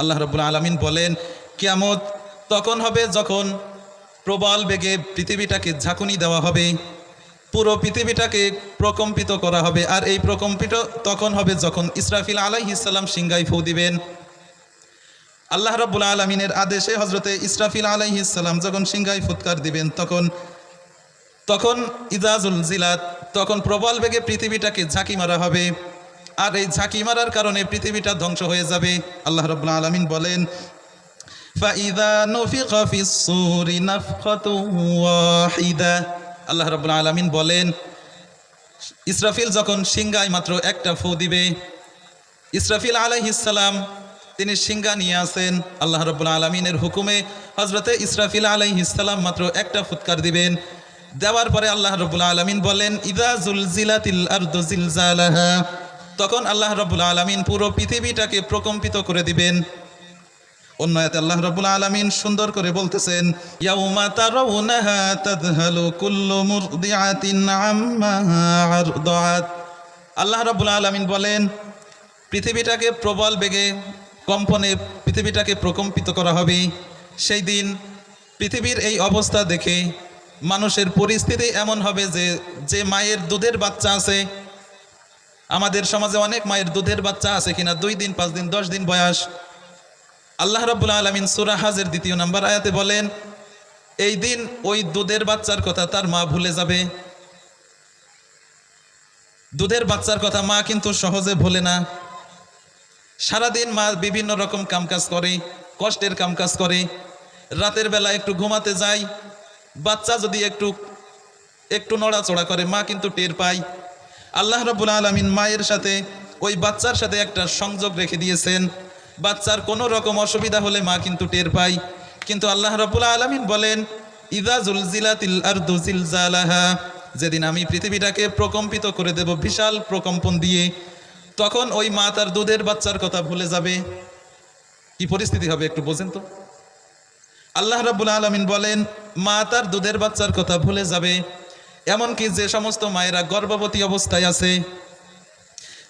আল্লাহ রাব্বুল আলামিন বলেন, কিয়ামত তখন হবে যখন প্রবল বেগে পৃথিবীটাকে ঝাঁকুনি দেওয়া হবে, পুরো পৃথিবীটাকে প্রকম্পিত করা হবে, আর এই প্রকম্পিত তখন হবে যখন ইসরাফিল আলাইহিসাল্লাম সিংগাই ফু দিবেন। আল্লাহ রাব্বুল আলমিনের আদেশে হজরতে ইসরাফিল আলাইহিসাল্লাম যখন সিংগাই ফুৎকার দিবেন, তখন তখন ইজাজুল জিলাত তখন প্রবল বেগে পৃথিবীটাকে ঝাঁকি মারা হবে। আর এই ঝাঁকি মারার কারণে পৃথিবীটা ধ্বংস হয়ে যাবে। আল্লাহ রব আলমিন বলেন আল্লাহ রব আলমিন বলেন, ইসরাফিল যখন সিঙ্গায় মাত্র একটা ফু দিবে, ইসরাফিল আলাইহিসাল্লাম তিনি সিঙ্গা নিয়ে আসেন। আল্লাহ রবুল্লা আলমিনের হুকুমে হজরতে ইসরাফিল আলাইহিসাল্লাম মাত্র একটা ফুৎকার দিবেন। দেওয়ার পরে আল্লাহ রব্বুল আলমিন বলেন, ইদা জুলজিলাতিল তখন আল্লাহ রব্বুল আলমিন পুরো পৃথিবীটাকে প্রকম্পিত করে দিবেন। অন্য আয়াতে আল্লাহ রব্বুল আলামিন সুন্দর করে বলতেছেন, ইয়াউমা তারাউনাহা তাযহালু কুল্লু মুরদিআতিন আম্মা আরদাত আল্লাহ রব্বুল আলামিন বলেন, পৃথিবীটাকে প্রবল বেগে, কম্পনে পৃথিবীটাকে প্রকম্পিত করা হবে। সেই দিন পৃথিবীর এই অবস্থা দেখে মানুষের পরিস্থিতি এমন হবে যে যে মায়ের দুধের বাচ্চা আছে, আমাদের সমাজে অনেক মায়ের দুধের বাচ্চা আছে কিনা, দুই দিন, পাঁচ দিন, দশ দিন বয়স। আল্লাহ রাব্বুল আলমিন সুরা হাজের দ্বিতীয় নাম্বার আয়াতে বলেন, এই দিন ওই দুধের বাচ্চার কথা তার মা ভুলে যাবে। দুধের বাচ্চার কথা মা কিন্তু সহজে ভোলে না। সারাদিন মা বিভিন্ন রকম কামকাজ করে, কষ্টের কামকাজ করে। রাতের বেলা একটু ঘুমাতে যায় বাচ্চা যদি একটু একটু নড়াচড়া করে, মা কিন্তু টের পায়। আল্লাহ রব্বুল আলমিন মায়ের সাথে, ওই বাচ্চার সাথে একটা সংযোগ রেখে দিয়েছেন। বাচ্চার কোনো রকম অসুবিধা হলে মা কিন্তু টের পায়। কিন্তু আল্লাহ রব্বুল আলমিন বলেন, ইদা জুলজিলাতিল আরদু জিলজালাহা। যেদিন আমি পৃথিবীটাকে প্রকম্পিত করে দেব, বিশাল প্রকম্পন দিয়ে, তখন ওই মা তার দুধের বাচ্চার কথা ভুলে যাবে। কি পরিস্থিতি হবে একটু বোঝেন তো। আল্লাহ রাব্বুল আলমিন বলেন মা তার দুধের বাচ্চার কথা ভুলে যাবে। এমনকি যে সমস্ত মায়েরা গর্ভবতী অবস্থায় আছে,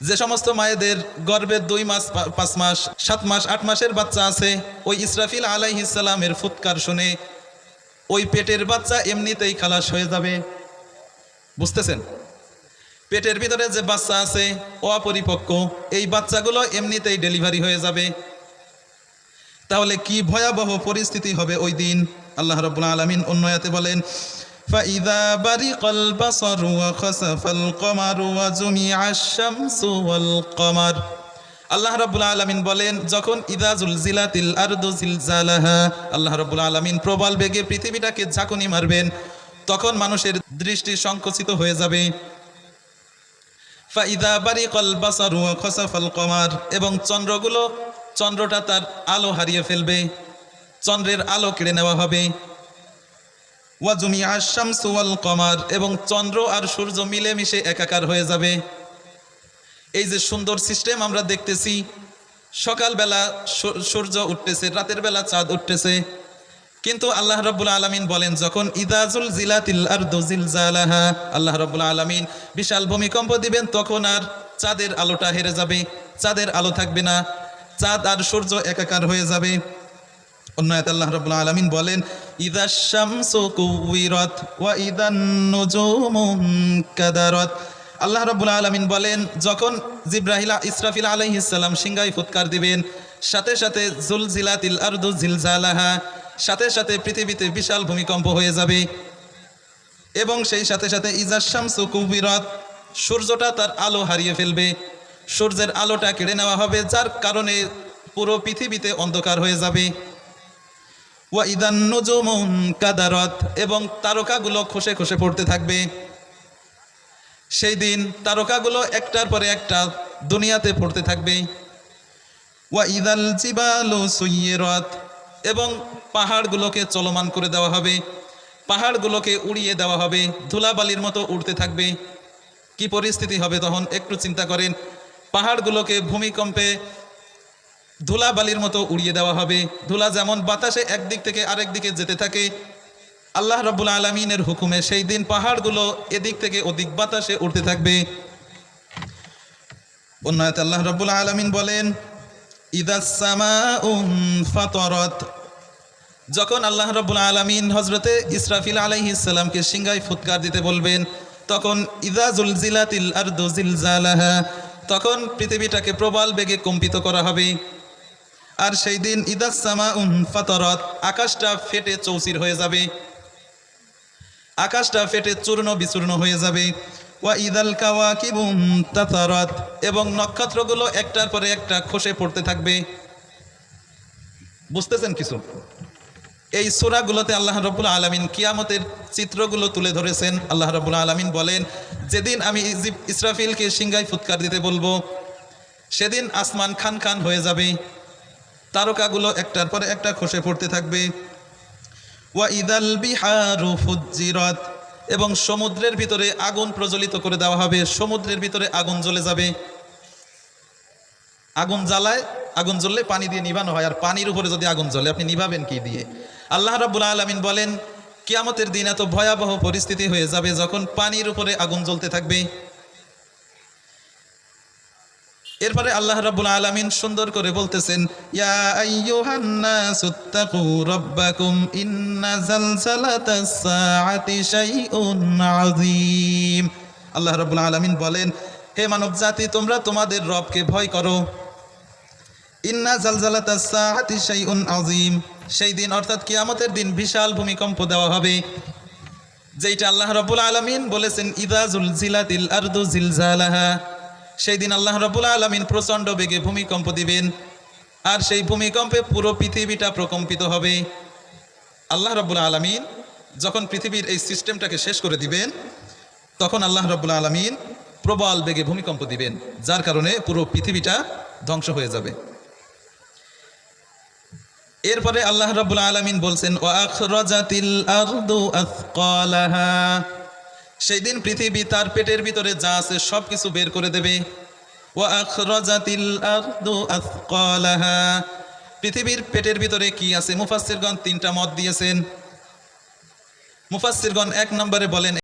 যে সমস্ত মায়েদের গর্ভের দুই মাস পাঁচ মাস, সাত মাস, আট মাসের বাচ্চা আছে, ওই ইসরাফিল আলাইহিসালামের ফুৎকার শুনে ওই পেটের বাচ্চা এমনিতেই খালাস হয়ে যাবে। বুঝতেছেন? পেটের ভিতরে যে বাচ্চা আছে, অপরিপক্ক, এই বাচ্চাগুলো এমনিতেই ডেলিভারি হয়ে যাবে। তাহলে কি ভয়াবহ পরিস্থিতি হবে ওই দিন? আল্লাহ রব্বুল আলমিন অন্যয়াতে বলেন فإذا برق البصر وخسف القمر وجمع الشمس والقمر আল্লাহ রাব্বুল আলামিন বলেন যখন ইদা জুলজিলাতিল আরদু জিলজালাহা আল্লাহ রাব্বুল আলামিন প্রবল বেগে পৃথিবীটাকে ঝাঁকুনি মারবেন তখন মানুষের দৃষ্টি সংকুচিত হয়ে যাবে ফাইদা বারিকল বাসারু খসাফাল কমার এবং চন্দ্রগুলো চন্দ্রটা তার আলো হারিয়ে ফেলবে চন্দ্রের আলো কেড়ে নেওয়া হবে। ওয়াজুমি আশামসু ওয়াল কমার এবং চন্দ্র আর সূর্য মিলেমিশে একাকার হয়ে যাবে। এই যে সুন্দর সিস্টেম আমরা দেখতেছি, সকালবেলা সূর্য উঠতেছে, রাতের বেলা চাঁদ উঠতেছে। কিন্তু আল্লাহ রব্বুল আলমিন বলেন, যখন ইদাজুল জিলাতিল আরদু জিলজালাহা, আল্লাহ রব্বুল আলমিন বিশাল ভূমিকম্প দিবেন, তখন আর চাঁদের আলোটা হেরে যাবে, চাঁদের আলো থাকবে না, চাঁদ আর সূর্য একাকার হয়ে যাবে। অন্য আল্লাহ রাব্বুল আলামিন বলেন, ইদা শামসু ওয়া ইদান নুজুমু কাদারাত। আল্লাহ রাব্বুল আলামিন বলেন, যখন জিব্রাহিল ইসরাফিল আলাইহিস সালাম সিংহাই ফুৎকার দিবেন, সাথে সাথে জুলজিলাতিল আরদু জিলজালাহা, সাথে সাথে পৃথিবীতে বিশাল ভূমিকম্প হয়ে যাবে এবং সেই সাথে সাথে ইজা শামসু কুবিরাত সূর্যটা তার আলো হারিয়ে ফেলবে। সূর্যের আলোটা কেড়ে নেওয়া হবে, যার কারণে পুরো পৃথিবীতে অন্ধকার হয়ে যাবে। এবং তারকাগুলো খসে খসে পড়তে থাকবে। সেই দিন তারকাগুলো একটার পরে একটা দুনিয়াতে পড়তে থাকবে। ওয়া ইদাল জিবালু সুইয়িরাত, এবং পাহাড়গুলোকে চলমান করে দেওয়া হবে। পাহাড়গুলোকে উড়িয়ে দেওয়া হবে, ধুলাবালির মতো উড়তে থাকবে। কি পরিস্থিতি হবে তখন একটু চিন্তা করেন। পাহাড়গুলোকে ভূমিকম্পে ধুলাবালির মতো উড়িয়ে দেওয়া হবে। ধুলা যেমন বাতাসে একদিক থেকে আরেক দিকে যেতে থাকে, আল্লাহ রব্বুল আলমিনের হুকুমে সেই দিন পাহাড়গুলো এদিক থেকে ওদিক বাতাসে উঠতে থাকবে। অন্যতে আল্লাহ রব্বুল আলমিন বলেন ফাতরত। যখন আল্লাহ রব্বুল আলমিন হজরতে ইসরাফিল আলাইহিসাল্লামকে সিংহায় ফুৎকার দিতে বলবেন, তখন ইদা জুলজিলাতিল আরদু জিলজালাহা, তখন পৃথিবীটাকে প্রবল বেগে কম্পিত করা হবে। আর সেই দিন ইদাসামা উন ফাতরত আকাশটা ফেটে চৌচির হয়ে যাবে। আকাশটা ফেটে চূর্ণ বিচূর্ণ হয়ে যাবে। ওয়া ইদাল কাওয়াকিবুম তাতারাত এবং নক্ষত্রগুলো একটার পরে একটা খসে পড়তে থাকবে। বুঝতেছেন কিছু? এই সূরাগুলোতে আল্লাহ রব্বুল আলমিন কিয়ামতের চিত্রগুলো তুলে ধরেছেন। আল্লাহ রব্বুল আলমিন বলেন, যেদিন আমি ইসরাফিলকে সিংহায় ফুৎকার দিতে বলব, সেদিন আসমান খান খান হয়ে যাবে। তারকাগুলো একটার পরে একটা খসে পড়তে থাকবে। ওয়া ইদাল বিহারু ফুজ্জিরাত, এবং সমুদ্রের ভিতরে আগুন প্রজ্বলিত করে দেওয়া হবে। সমুদ্রের ভিতরে আগুন জ্বলে যাবে। আগুন জ্বালায়, আগুন জ্বললে পানি দিয়ে নিভানো হয়, আর পানির উপরে যদি আগুন জ্বলে, আপনি নিভাবেন কি দিয়ে? আল্লাহ রাব্বুল আলামিন বলেন, কিয়ামতের দিন এত ভয়াবহ পরিস্থিতি হয়ে যাবে যখন পানির উপরে আগুন জ্বলতে থাকবে। এরপরে আল্লাহ রাব্বুল আলামিন সুন্দর করে বলতেছেন, ইয়া আইয়ুহান নাসুত্তাকু রাব্বাকুম ইন্না জালজালাতাস সাআতি শাইউন আযীম। আল্লাহ রাব্বুল আলামিন বলেন, হে মানব জাতি তোমরা তোমাদের রবকে ভয় করো। ইন্না জালজালাতাস সাআতি শাইউন আযীম। সেই দিন অর্থাৎ কিয়ামতের দিন বিশাল ভূমিকম্প দেওয়া হবে, যেইটা আল্লাহ রাব্বুল আলামিন বলেছেন, ইদা জুলজিলাতিল আরদু জিলজালাহা। সেই দিন আল্লাহ রাব্বুল আলামিন প্রচণ্ড বেগে ভূমিকম্প দিবেন। আর সেই ভূমিকম্পে পুরো পৃথিবীটা প্রকম্পিত হবে। আল্লাহ রাব্বুল আলামিন যখন পৃথিবীর এই সিস্টেমটাকে শেষ করে দিবেন, তখন আল্লাহ রাব্বুল আলামিন প্রবল বেগে ভূমিকম্প দিবেন, যার কারণে পুরো পৃথিবীটা ধ্বংস হয়ে যাবে। এরপরে আল্লাহ রাব্বুল আলামিন বলছেন, ওয়া আখরাজাতিল আরদু আথকালাহা। সেই দিন পৃথিবী তার পেটের ভিতরে যা আছে সব কিছু বের করে দেবে। পৃথিবীর পেটের ভিতরে কি আছে? মুফাসিরগণ তিনটা মত দিয়েছেন। মুফাসিরগণ এক নম্বরে বলেন